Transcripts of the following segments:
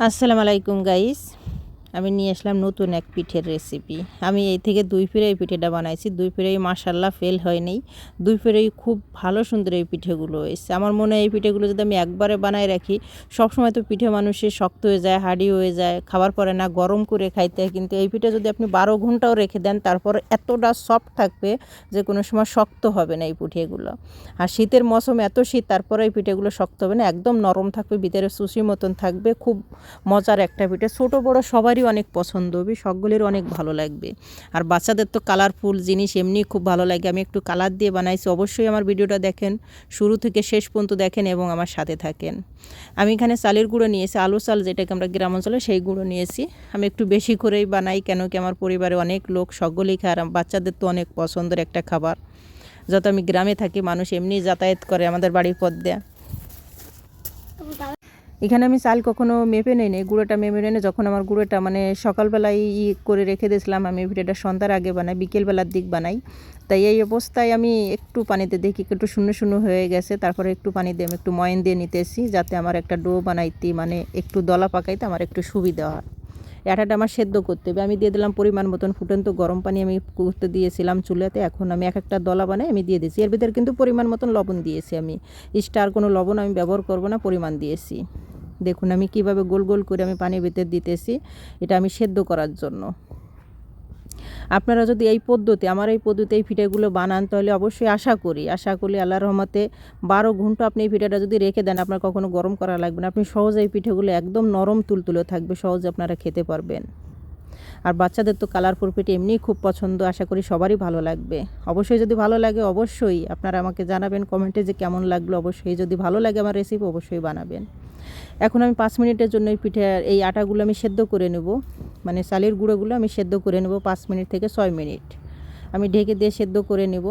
আসসালামু আলাইকুম গাইস আমি নিয়ে আসলাম নতুন এক পিঠের রেসিপি আমি এই থেকে দুই ফিরে এই পিঠেটা বানাইছি। দুই ফিরেই মাসাল্লাহ ফেল হয়নি দুই ফিরেই খুব ভালো সুন্দর এই পিঠেগুলো এসছে আমার মনে হয় এই পিঠেগুলো যদি আমি একবারে বানায় রাখি, সবসময় তো পিঠে মানুষের শক্ত হয়ে যায় হাডি হয়ে যায়, খাবার পরে না, গরম করে খাইতে হয়। কিন্তু এই পিঠে যদি আপনি বারো ঘন্টাও রেখে দেন, তারপর এতটা সফট থাকবে যে কোনো সময় শক্ত হবে না এই পিঠেগুলো। আর শীতের মৌসুম এত শীত, তারপরে এই পিঠেগুলো শক্ত হবে না। একদম নরম থাকবে, ভিতরে সুশি মতন থাকবে। খুব মজার একটা পিঠে। ছোটো, বড়ো সবারই অনেক পছন্দ হবে সকলের অনেক ভালো লাগবে। আর বাচ্চাদের তো কালারফুল জিনিস, এমনি খুব ভালো লাগে। আমি একটু কালার দিয়ে বানাইছি, অবশ্যই আমার ভিডিওটা দেখেন, শুরু থেকে শেষ পর্যন্ত দেখেন এবং আমার সাথে থাকেন। আমি এখানে চালের গুঁড়ো নিয়েছি, আলু চাল যেটাকে আমরা গ্রাম অঞ্চলে সেই গুঁড়ো নিয়েছি। আমি একটু বেশি করেই বানাই, কেন কি আমার পরিবারে অনেক লোক সকলেই খায় বাচ্চাদের তো অনেক পছন্দের একটা খাবার। যত আমি গ্রামে থাকি, মানুষ এমনি যাতায়াত করে আমাদের বাড়ির পথ দেয়া। এখানে আমি চাল কখনো মেপে নেই নি, গুঁড়োটা মেপে নেই যখন আমার গুঁড়োটা মানে সকালবেলায় ই করে রেখে দিয়েছিলাম, আমি ভিডিওটা সন্ধ্যার আগে বানাই, বিকেলবেলার দিক বানাই। তাই এই অবস্থায় আমি একটু পানিতে দেখি, একটু শূন্য শূন্য হয়ে গেছে। তারপরে একটু পানি দিয়ে আমি একটু ময়ন দিয়ে নিতেছি, যাতে আমার একটা ডো বানাইতে মানে একটু দলা পাকাইতে আমার একটু সুবিধা হয়। আটাটা আমার সেদ্ধ করতে হবে। আমি দিয়ে দিলাম পরিমাণ মতন ফুটন্ত গরম পানি আমি করতে দিয়েছিলাম চুলাতে। এখন আমি এক একটা দলা বানাই, আমি দিয়ে দিয়েছি। এর ভিতরে কিন্তু পরিমাণ মতন লবণ দিয়েছি আমি। স্টার কোনো লবণ আমি ব্যবহার করব না, পরিমাণ দিয়েছি। দেখুন, আমি কীভাবে গোল গোল করে আমি পানির ভিতরে দিতেছি, এটা আমি সেদ্ধ করার জন্য। আপনারা যদি এই পদ্ধতি, আমার এই পদ্ধতি এই পিঠাগুলো বানান, তাহলে অবশ্যই আশা করি আশা করি আল্লাহ রহমতে বারো ঘণ্টা আপনি এই পিঠাটা যদি রেখে দেন, আপনার কখনো গরম করা লাগবে না। আপনি সহজে এই পিঠেগুলো একদম নরম তুলতুলে থাকবে, সহজে আপনারা খেতে পারবেন। আর বাচ্চাদের তো কালারফুল পিঠে এমনিই খুব পছন্দ, আশা করি সবারই ভালো লাগবে। অবশ্যই যদি ভালো লাগে, অবশ্যই আপনারা আমাকে জানাবেন, কমেন্টে যে কেমন লাগল, অবশ্যই যদি ভালো লাগে আমার রেসিপি অবশ্যই বানাবেন। এখন আমি পাঁচ মিনিটের জন্য এই পিঠে, এই আটাগুলো আমি সেদ্ধ করে নেব। মানে চালের গুঁড়োগুলো আমি সেদ্ধ করে নেব পাঁচ মিনিট থেকে ছয় মিনিট। আমি ঢেকে দিয়ে সেদ্ধ করে নেব।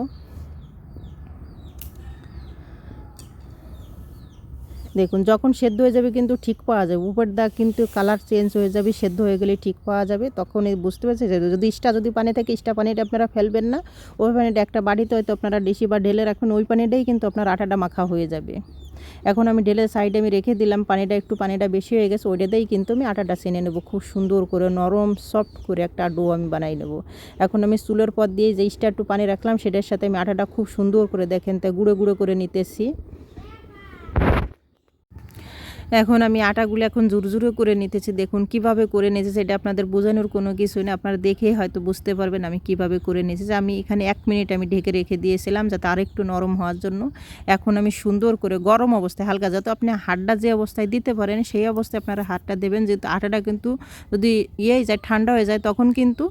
দেখুন, যখন সেদ্ধ হয়ে যাবে কিন্তু ঠিক পাওয়া যাবে। উপর দাগ কিন্তু কালার চেঞ্জ হয়ে যাবে, সেদ্ধ হয়ে গেলে ঠিক পাওয়া যাবে। তখন বুঝতে পারছে যদি ইস্টা যদি পানি থাকে ইস্টা পানিটা আপনারা ফেলবেন না। ওই পানিটা একটা বাড়িতে হয়তো আপনারা ডিসি বা ঢেলে রাখবেন, ওই পানিটাই কিন্তু আপনার আটাটা মাখা হয়ে যাবে। এখন আমি ডেলের সাইডে আমি রেখে দিলাম, পানিটা একটু পানিটা বেশি হয়ে গেছে ওইটাতেই কিন্তু আমি আটাটা চেনে নেব, খুব সুন্দর করে, নরম সফট করে একটা ডো আমি বানাই নেব। এখন আমি চুলের পর দিয়ে যে ইস্টা একটু পানি রাখলাম, সেটার সাথে আমি আটাটা খুব সুন্দর করে দেখেন তাই গুঁড়ো গুঁড়ো করে নিতেছি। এখন আমি আটাগুলো এখন জুরজুরে করে নিতেছি। দেখুন কীভাবে করে নিতেছি এটা আপনাদের বোঝানোর কোনো কিছু না আপনারা দেখেই হয়তো বুঝতে পারবেন আমি কীভাবে করে নিয়েছি। আমি এখানে এক মিনিট আমি ঢেকে রেখে দিয়েছিলাম যাতে আর একটু নরম হওয়ার জন্য। এখন আমি সুন্দর করে গরম অবস্থায়, হালকা যাতে আপনি হাটটা যে অবস্থায় দিতে পারেন, সেই অবস্থায় আপনারা হাটটা দেবেন। যেহেতু আটাটা কিন্তু যদি ইয়ে যায়, ঠান্ডা হয়ে যায়, তখন কিন্তু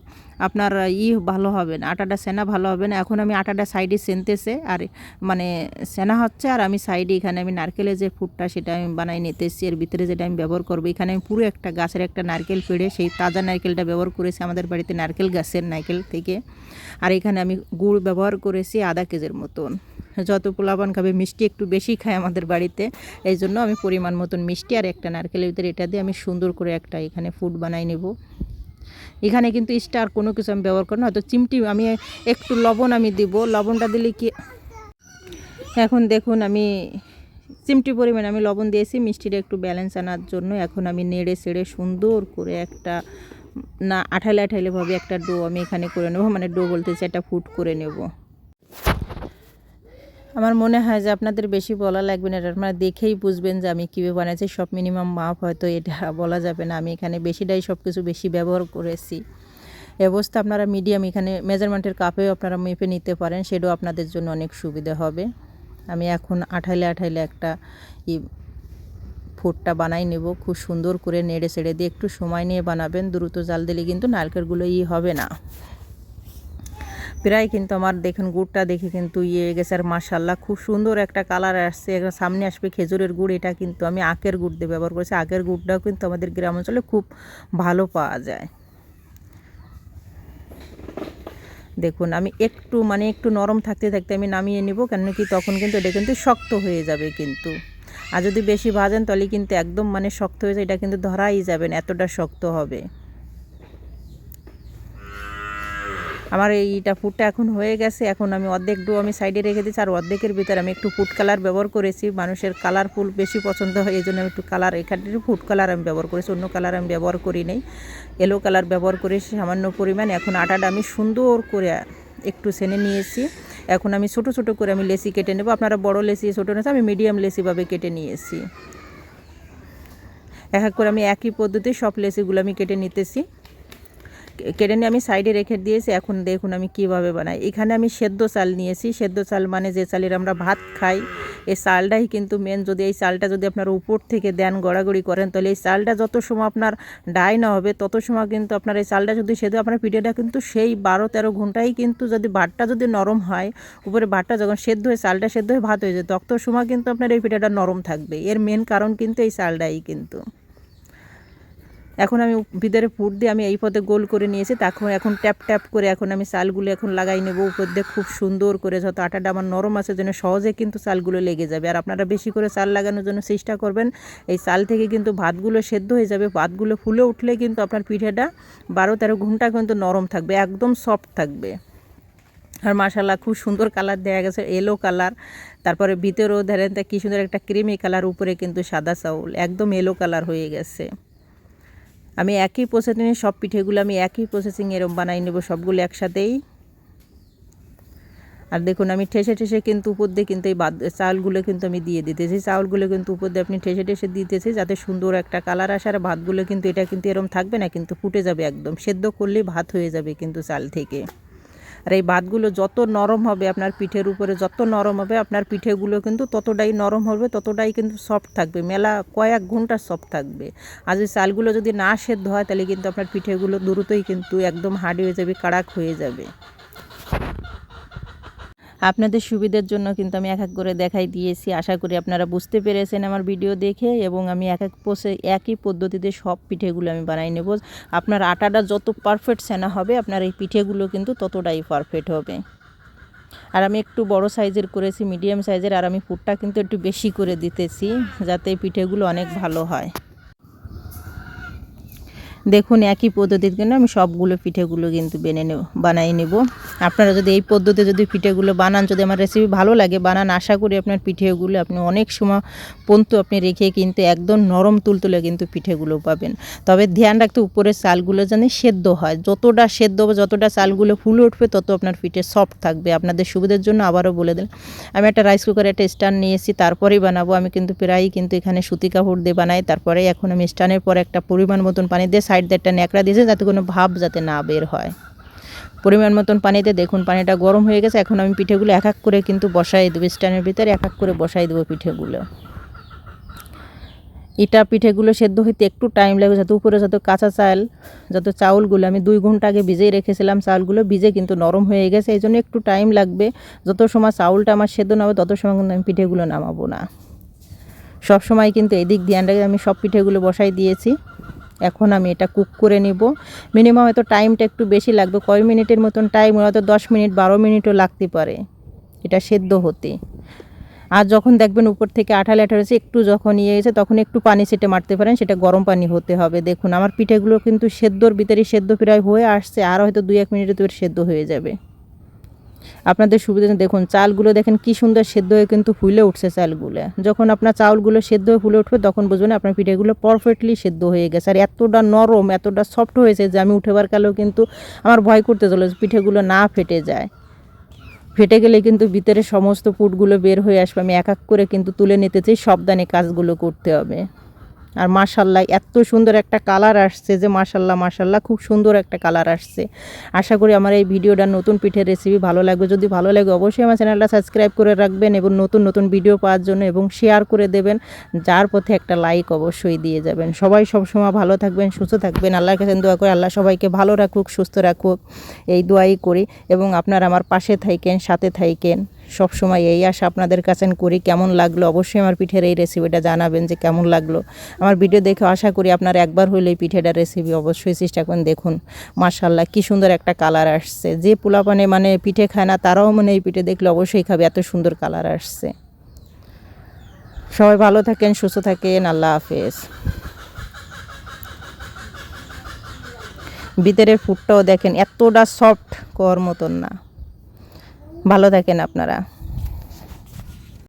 আপনার ই ভালো হবে না, আটাটা সেনা ভালো হবে না। এখন আমি আটাটা সাইডে সেনতেছে আর মানে সেনা হচ্ছে আর আমি সাইডে এখানে আমি নারকেলের যে ফুটটা সেটা আমি বানাই নিতেছি, এর ভিতরে যেটা আমি ব্যবহার করব। এখানে আমি পুরো একটা গাছের একটা নারকেল পেড়ে সেই তাজা নারকেলটা ব্যবহার করেছি আমাদের বাড়িতে নারকেল গাছের নারকেল থেকে। আর এখানে আমি গুড় ব্যবহার করেছি আধা কেজির মতন। যত পোলাপান খাবে মিষ্টি একটু বেশি খায় আমাদের বাড়িতে এই জন্য আমি পরিমাণ মতন মিষ্টি আর একটা নারকেলের ভিতরে এটা দিয়ে আমি সুন্দর করে একটা এখানে ফুড বানাই নেব। এখানে কিন্তু স্টার কোনো কিছু আমি ব্যবহার করি না, হয়তো চিমটি, আমি একটু লবণ আমি দিব। লবণটা দিলে কি এখন দেখুন, আমি চিমটি পরিমাণ আমি লবণ দিয়েছি, মিষ্টিটা একটু ব্যালেন্স আনার জন্য। এখন আমি নেড়ে সেড়ে সুন্দর করে একটা, না আঠাইলে আঠাইলেভাবে একটা ডো আমি এখানে করে নেব মানে ডো বলতে চাই একটা ফুট করে নেব। আমার মনে হয় যে আপনাদের বেশি বলা লাগবে না, এটা আপনারা দেখেই বুঝবেন যে আমি কীভাবে বানাইছি সব মিনিমাম মাপ হয়তো এটা বলা যাবে না, আমি এখানে বেশিটাই সব কিছু বেশি ব্যবহার করেছি। অবস্থা আপনারা মিডিয়াম এখানে মেজারমেন্টের কাপেও আপনারা মেপে নিতে পারেন, সেটাও আপনাদের জন্য অনেক সুবিধা হবে। আমি এখন আঠাইলে আঠাইলে একটা ই ফুটটা বানাই নেব, খুব সুন্দর করে নেড়ে সেড়ে দিয়ে একটু সময় নিয়ে বানাবেন, দ্রুত জাল দিলে কিন্তু নারকেলগুলো ই হবে না। প্রায় কিন্তু আমার দেখুন গুড়টা দেখে কিন্তু ইয়ে গেছে। আর মাসাল্লাহ খুব সুন্দর একটা কালার আসছে। সামনে আসবে খেজুরের গুড়, এটা কিন্তু আমি আখের গুড় দিয়ে ব্যবহার করেছি। আখের গুড়টাও কিন্তু আমাদের গ্রাম অঞ্চলে খুব ভালো পাওয়া যায়। দেখুন, আমি একটু মানে একটু নরম থাকতে থাকতে আমি নামিয়ে নিব কেন কি তখন কিন্তু এটা কিন্তু শক্ত হয়ে যাবে কিন্তু। আর যদি বেশি ভাজেন, তাহলে কিন্তু একদম মানে শক্ত হয়ে যায়। এটা কিন্তু ধরাই যাবে না, এতটা শক্ত হবে। আমার এইটা ফুটটা এখন হয়ে গেছে, এখন আমি অর্ধেক ডো আমি সাইডে রেখে দিচ্ছি আর অর্ধেকের ভিতরে আমি একটু ফুড কালার ব্যবহার করেছি। মানুষের কালারফুল বেশি পছন্দ হয় এই জন্য আমি একটু কালার এখানে ফুড কালার আমি ব্যবহার করেছি, অন্য কালার আমি ব্যবহার করি নাই। এলো কালার ব্যবহার করেছি সামান্য পরিমাণ, এখন আটাটা আমি সুন্দর করে একটু সেনে নিয়েছি। এখন আমি ছোট ছোট করে আমি লেসি কেটে নেব, আপনারা বড় লেসি ছোটো নেছে আমি মিডিয়াম লেসিভাবে কেটে নিয়েছি। এক এক করে আমি একই পদ্ধতি সব লেসিগুলো আমি কেটে নিতেছি। কেটে নিয়ে আমি সাইডে রেখে দিয়েছি, এখন দেখুন আমি কীভাবে বানাই। এখানে আমি সেদ্ধ চাল নিয়েছি, সেদ্ধ চাল মানে যে চালের আমরা ভাত খাই, এই চালটাই কিন্তু মেন যদি এই চালটা যদি আপনার উপর থেকে দেন, গড়াগড়ি করেন, তাহলে এই চালটা যত সময় আপনার ডাই না হবে, তত সময় কিন্তু আপনার এই চালটা যদি সেদ্ধ, আপনার পিঠেটা কিন্তু সেই বারো তেরো ঘন্টাই কিন্তু যদি ভাতটা যদি নরম হয়, উপরে ভাতটা যখন সেদ্ধ হয়ে, চালটা সেদ্ধ হয়ে ভাত হয়ে যায়, তত সময় কিন্তু আপনার এই পিঠাটা নরম থাকবে। এর মেন কারণ কিন্তু এই চালটাই কিন্তু। এখন আমি ভিতরে ফুট দিয়ে আমি এই পথে গোল করে নিয়েছি তখন এখন ট্যাপ ট্যাপ করে এখন আমি চালগুলো এখন লাগাই নেব। উপর দিয়ে খুব সুন্দর করে যত আটাটা আমার নরম আছে যেন সহজে কিন্তু চালগুলো লেগে যাবে। আর আপনারা বেশি করে চাল লাগানোর জন্য চেষ্টা করবেন, এই চাল থেকে কিন্তু ভাতগুলো সেদ্ধ হয়ে যাবে। ভাতগুলো ফুলে উঠলে কিন্তু আপনার পিঠেটা বারো তেরো ঘণ্টা কিন্তু নরম থাকবে, একদম সফট থাকবে। আর মাসাল্লাহ খুব সুন্দর কালার দেওয়া গেছে এলো কালার তারপরে ভিতরেও ধরেন তা কী সুন্দর একটা ক্রিমি কালার উপরে কিন্তু সাদা চাউল, একদম এলো কালার হয়ে গেছে। আমি একই প্রসেসিংয়ে সব পিঠেগুলো আমি একই প্রসেসিং এরম বানাই নেব, সবগুলো একসাথেই। আর দেখুন, আমি ঠেসে ঠেসে কিন্তু উপর দিয়ে কিন্তু এই চাউলগুলো কিন্তু আমি দিয়ে দিতেছি। চাউলগুলো কিন্তু উপর দিয়ে আপনি ঠেসে ঠেসে দিতেছি যাতে সুন্দর একটা কালার আসে। আর ভাতগুলো কিন্তু, এটা কিন্তু এরম থাকবে না, কিন্তু ফুটে যাবে একদম। সেদ্ধ করলে ভাত হয়ে যাবে কিন্তু চাল থেকে। আর এই বাতগুলো যত নরম হবে আপনার পিঠের উপরে, যত নরম হবে আপনার পিঠেগুলো কিন্তু ততটাই নরম হবে, ততটাই কিন্তু সফট থাকবে। মেলা কয়েক ঘণ্টা সফট থাকবে। আর যদি চালগুলো যদি না সেদ্ধ হয়, তাহলে কিন্তু আপনার পিঠেগুলো দ্রুতই কিন্তু একদম হার্ড হয়ে যাবে, কাড়াক হয়ে যাবে। আপনাদের সুবিধার জন্য কিন্তু আমি এক এক করে দেখাই দিয়েছি। আশা করি আপনারা বুঝতে পেরেছেন আমার ভিডিও দেখে এবং আমি এক এক পোষে একই পদ্ধতিতে সব পিঠেগুলো আমি বানাই নেব। আপনার আটাটা যত পারফেক্ট সেনা হবে, আপনার এই পিঠেগুলো কিন্তু ততটাই পারফেক্ট হবে। আর আমি একটু বড় সাইজের করেছি মিডিয়াম সাইজের, আর আমি ফুটটা কিন্তু একটু বেশি করে দিতেছি, যাতে পিঠেগুলো অনেক ভালো হয়। দেখুন, একই পদ্ধতির জন্য আমি সবগুলো পিঠেগুলো কিন্তু বেনে নেব, বানাই নেব। আপনারা যদি এই পদ্ধতিতে যদি পিঠেগুলো বানান, যদি আমার রেসিপি ভালো লাগে, বানান, আশা করি আপনার পিঠেগুলো আপনি অনেক সময় পন্ত আপনি রেখে কিন্তু একদম নরম তুলতুলে কিন্তু পিঠেগুলো পাবেন। তবে ধ্যান রাখতে উপরের চালগুলো যেন সেদ্ধ হয়। যতটা সেদ্ধ হবে, যতটা চালগুলো ফুলে উঠবে, তত আপনার পিঠে সফট থাকবে। আপনাদের সুবিধার জন্য আবারও বলে দিন আমি একটা রাইস কুকারে একটা স্ট্যান্ড নিয়েছি তারপরেই বানাবো। আমি কিন্তু প্রায়ই কিন্তু এখানে সুতি কাপড় দিয়ে বানাই। তারপরে এখন আমি স্ট্যান্ডের পর একটা পরিমাণ মতন পানি দিয়ে সাইড দিয়ে একটা ন্যাকড়া দিয়েছে যাতে কোনো ভাব যাতে না বের হয়। পরিমাণ মতন পানিতে দেখুন, পানিটা গরম হয়ে গেছে। এখন আমি পিঠেগুলো এক এক করে কিন্তু বসাই দেবো, স্ট্যান্ডের ভিতরে এক এক করে বসাই দেবো পিঠেগুলো। ইটা পিঠেগুলো সেদ্ধ হইতে একটু টাইম লাগবে, যাতে উপরে যত কাঁচা চাল, যত চাউলগুলো আমি দুই ঘণ্টা আগে ভিজেই রেখেছিলাম চাউলগুলো ভিজে কিন্তু নরম হয়ে গেছে। এই জন্য একটু টাইম লাগবে। যত সময় চাউলটা আমার সেদ্ধ না হবে, তত সময় কিন্তু আমি পিঠেগুলো নামাবো না। সব সময় কিন্তু এদিক ধ্যান রেখে আমি সব পিঠেগুলো বসাই দিয়েছি। এখন আমি এটা কুক করে নিব। মিনিমাম হয়তো টাইমটা একটু বেশি লাগবে। কয় মিনিটের মতন টাইম হয়তো দশ মিনিট, বারো মিনিটও লাগতে পারে। এটা সেদ্ধ হতে। আর যখন দেখবেন উপর থেকে আঠা আঠা রয়েছে একটু যখন ইয়ে হয়েছে, তখন একটু পানি সেটে মারতে পারেন। সেটা গরম পানি হতে হবে। দেখুন, আমার পিঠেগুলো কিন্তু সেদ্ধর ভিতরে সেদ্ধ প্রায় হয়ে আসছে। আর হয়তো দুই এক মিনিটের ভিতরে সেদ্ধ হয়ে যাবে। আপনাদের সুবিধা দেখুন, চালগুলো দেখেন কি সুন্দর সেদ্ধ হয়ে কিন্তু ফুলে উঠছে চালগুলো। যখন আপনার চাউলগুলো সেদ্ধ হয়ে ফুলে উঠবে, তখন বুঝবেন আপনার পিঠেগুলো পারফেক্টলি সেদ্ধ হয়ে গেছে। আর এতটা নরম, এতটা সফট হয়েছে যে আমি উঠেবার কালেও কিন্তু আমার ভয় করতে চলে পিঠেগুলো না ফেটে যায়। ফেটে গেলে কিন্তু ভিতরে সমস্ত পুটগুলো বের হয়ে আসবে। আমি এক এক করে কিন্তু তুলে নিতে চাই, সাবধানে কাজগুলো করতে হবে। আর মাশাল্লাহ এত সুন্দর একটা কালার আসছে যে মাশাল্লাহ মাশাল্লাহ, খুব সুন্দর একটা কালার আসছে। আশা করি আমার এই ভিডিওটা নতুন পিঠের রেসিপি ভালো লাগবে। যদি ভালো লাগে অবশ্যই আমার চ্যানেলটা সাবস্ক্রাইব করে রাখবেন এবং নতুন নতুন ভিডিও পাওয়ার জন্য এবং শেয়ার করে দেবেন। যার পথে একটা লাইক অবশ্যই দিয়ে যাবেন। সবাই সবসময় ভালো থাকবেন, সুস্থ থাকবেন। আল্লাহর কাছে দোয়া করে, আল্লাহ সবাইকে ভালো রাখুক, সুস্থ রাখুক। এই দোয়াই করি এবং আপনারা আমার পাশে থাকেন, সাথে থাকেন। সব সময় এই আশা আপনাদের কাছে করি, কেমন লাগল? অবশ্যই আমার পিঠের এই রেসিপিটা জানাবেন যে কেমন লাগল। আমার ভিডিও দেখে আশা করি আপনার একবার হইলে এই পিঠেটার রেসিপি অবশ্যই চেষ্টা করেন দেখুন। মার্শাল্লাহ কী সুন্দর একটা কালার আসছে। যে পোলাপানে মানে পিঠে খায় না, তারাও মানে এই পিঠে দেখলে অবশ্যই খাবে, এত সুন্দর কালার আসছে। সবাই ভালো থাকেন, সুস্থ থাকেন, আল্লাহ হাফেজ। ভিতরের ফুডটাও দেখেন, এতটা সফট কর মতন না। ভালো থাকেন আপনারা।